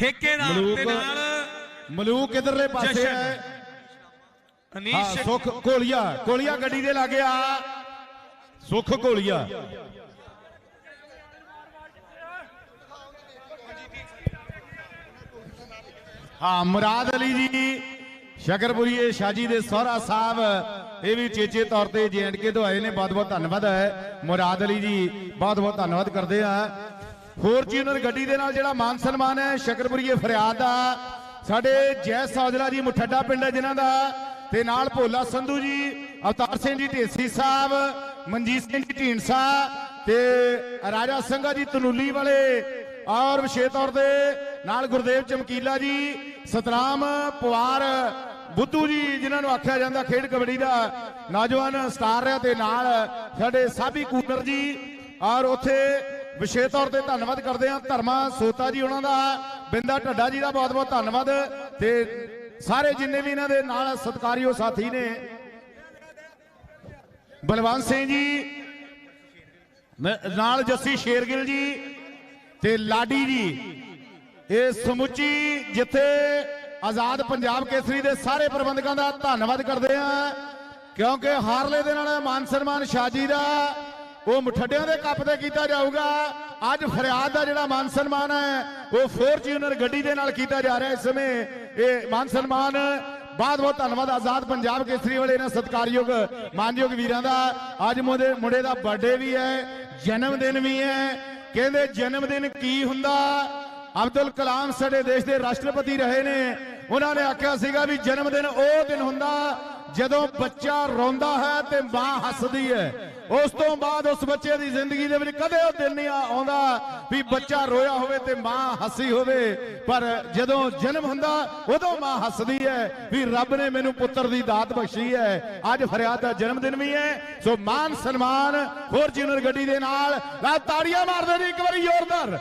ਠੇਕੇਦਾਰ ਦੇ ਨਾਲ ਮਲੂਕ ਇਧਰਲੇ ਪਾਸੇ। ਹੈ। ਅਨੀਸ਼ ਸੁਖ ਕੋਲੀਆ। ਕੋਲੀਆ ਗੱਡੀ ਦੇ ਲਾਗੇ ਆ। ਸੁਖ ਕੋਲੀਆ। ਹਾਂ ਮੁਰਾਦ ਅਲੀ ਜੀ ਸ਼ਕਰਪੁਰੀਏ ਸ਼ਾਜੀ ਦੇ ਸਹੁਰਾ ਸਾਹਿਬ ਇਹ ਵੀ ਚੇਚੇ ਤੌਰ ਤੇ ਜੀਐਨਕੇ ਤੋਂ ਆਏ ਨੇ ਬਹੁਤ ਬਹੁਤ ਧੰਨਵਾਦ ਹੈ। ਮੁਰਾਦ ਅਲੀ ਜੀ ਬਹੁਤ ਬਹੁਤ ਧੰਨਵਾਦ ਕਰਦੇ ਆ। ਹੋਰ ਜੀ ਉਹਨਾਂ ਫੋਰਚੂਨਰ ਗੱਡੀ ਦੇ ਨਾਲ ਜਿਹੜਾ ਮਾਨ ਸਨਮਾਨ ਹੈ ਸ਼ਕਰਪੁਰੀਏ ਫਰਿਆਦ ਦਾ ਸਾਡੇ ਜੈ ਸੌਜਲਾ ਜੀ ਮੁਠੱਡਾ ਪਿੰਡ ਹੈ ਜਿਨ੍ਹਾਂ ਦਾ। ਤੇ ਨਾਲ ਭੋਲਾ ਸੰਧੂ ਜੀ, ਅਵਤਾਰ ਸਿੰਘ ਜੀ, ਢੇਸੀ ਸਾਹਿਬ, ਮਨਜੀਤ ਸਿੰਘ ਜੀ, ਢੀਂਡਸਾ ਤੇ ਰਾਜਾ ਸਿੰਘਾ ਜੀ, ਤਨੂਲੀ ਵਾਲੇ ਔਰ ਵਿਸ਼ੇਸ਼ ਤੌਰ ਤੇ ਨਾਲ ਗੁਰਦੇਵ ਚਮਕੀਲਾ ਜੀ ਸਤਰਾਮ ਪਵਾਰ ਬੁੱਧੂ ਜੀ, ਜਿਨ੍ਹਾਂ ਨੂੰ ਆਖਿਆ ਜਾਂਦਾ ਖੇਡ ਕਬੱਡੀ ਦਾ ਨੌਜਵਾਨ ਸਟਾਰ ਰਿਹਾ ਤੇ ਨਾਲ ਸਾਡੇ ਸਾਬੀ ਕੂਨਰ ਜੀ ਔਰ ਉੱਥੇ ਵਿਸ਼ੇਸ਼ ਤੌਰ ਤੇ ਧੰਨਵਾਦ ਕਰਦੇ ਹਾਂ ਧਰਮਾ ਸੋਤਾ ਜੀ ਉਹਨਾਂ ਦਾ, ਬਿੰਦਾ ਢੱਡਾ ਜੀ ਦਾ ਬਹੁਤ ਬਹੁਤ ਧੰਨਵਾਦ ਤੇ ਸਾਰੇ ਜਿੰਨੇ ਵੀ ਇਹਨਾਂ ਦੇ ਨਾਲ ਸਤਿਕਾਰਯੋਗ ਸਾਥੀ ਨੇ। ਬਲਵੰਤ ਸਿੰਘ ਜੀ ਨਾਲ ਜੱਸੀ ਸ਼ੇਰਗਿੱਲ ਜੀ ਤੇ ਲਾਡੀ ਜੀ, ਇਹ ਸਮੁੱਚੀ ਜਿੱਥੇ ਆਜ਼ਾਦ ਪੰਜਾਬ ਕੇਸਰੀ ਦੇ ਸਾਰੇ ਪ੍ਰਬੰਧਕਾਂ ਦਾ ਧੰਨਵਾਦ ਕਰਦੇ ਆ ਕਿਉਂਕਿ ਹਾਰਲੇ ਦੇ ਨਾਲ ਮਾਨ ਸਨਮਾਨ ਸ਼ਾਜੀ ਦਾ ਉਹ ਮੁਠੱਡਿਆਂ ਦੇ ਕੱਪ ਤੇ ਕੀਤਾ ਜਾਊਗਾ। ਅੱਜ ਫਰਿਆਦ ਦਾ ਜਿਹੜਾ ਮਾਨ ਸਨਮਾਨ ਹੈ, ਉਹ ਫੋਰਚੂਨਰ ਗੱਡੀ ਦੇ ਨਾਲ ਕੀਤਾ ਜਾ ਰਿਹਾ ਇਸ ਸਮੇਂ। ਇਹ ਮਾਨ ਸਨਮਾਨ, ਬਹੁਤ ਬਹੁਤ ਧੰਨਵਾਦ ਆਜ਼ਾਦ ਪੰਜਾਬ ਕੇਸਰੀ ਵਾਲੇ ਇਹਨਾਂ ਸਤਿਕਾਰਯੋਗ, ਮਾਨਯੋਗ ਵੀਰਾਂ ਦਾ। ਅੱਜ ਮੁੰਡੇ ਮੁੰਡੇ ਦਾ ਬਰਥਡੇ ਵੀ ਹੈ, ਜਨਮ ਦਿਨ ਵੀ ਹੈ। ਕਹਿੰਦੇ ਜਨਮ ਦਿਨ ਕੀ ਹੁੰਦਾ? ਅਬਦੁਲ ਕਲਾਮ ਸਾਡੇ ਦੇਸ਼ ਦੇ ਰਾਸ਼ਟਰਪਤੀ ਰਹੇ ਨੇ। ਉਹਨਾਂ ਨੇ ਆਖਿਆ ਸੀਗਾ ਵੀ ਜਨਮ ਦਿਨ ਉਹ ਦਿਨ ਹੁੰਦਾ ਜਦੋਂ ਬੱਚਾ ਰੋਂਦਾ ਹੈ ਤੇ ਮਾਂ ਹੱਸਦੀ ਹੈ, ਉਸ ਤੋਂ ਬਾਅਦ ਉਸ ਬੱਚੇ ਦੀ ਜ਼ਿੰਦਗੀ ਦੇ ਵਿੱਚ ਕਦੇ ਉਹ ਦਿਨ ਨਹੀਂ ਆਉਂਦਾ ਵੀ ਬੱਚਾ ਰੋਇਆ ਹੋਵੇ ਤੇ ਮਾਂ ਹੱਸੀ ਹੋਵੇ। ਪਰ ਜਦੋਂ ਜਨਮ ਹੁੰਦਾ, ਉਦੋਂ ਮਾਂ ਹੱਸਦੀ ਹੈ ਵੀ ਰੱਬ ਨੇ ਮੈਨੂੰ ਪੁੱਤਰ ਦੀ ਦਾਤ ਬਖਸ਼ੀ ਹੈ। ਅੱਜ ਫਰਿਆਦ ਦਾ ਜਨਮ ਦਿਨ ਵੀ ਹੈ। ਸੋ ਮਾਨ ਸਨਮਾਨ ਫੋਰਚੂਨਰ ਗੱਡੀ ਦੇ ਨਾਲ ਲਾ ਤਾੜੀਆਂ ਮਾਰਦੇ ਨੇ ਇੱਕ ਵਾਰੀ ਜ਼ੋਰਦਾਰ।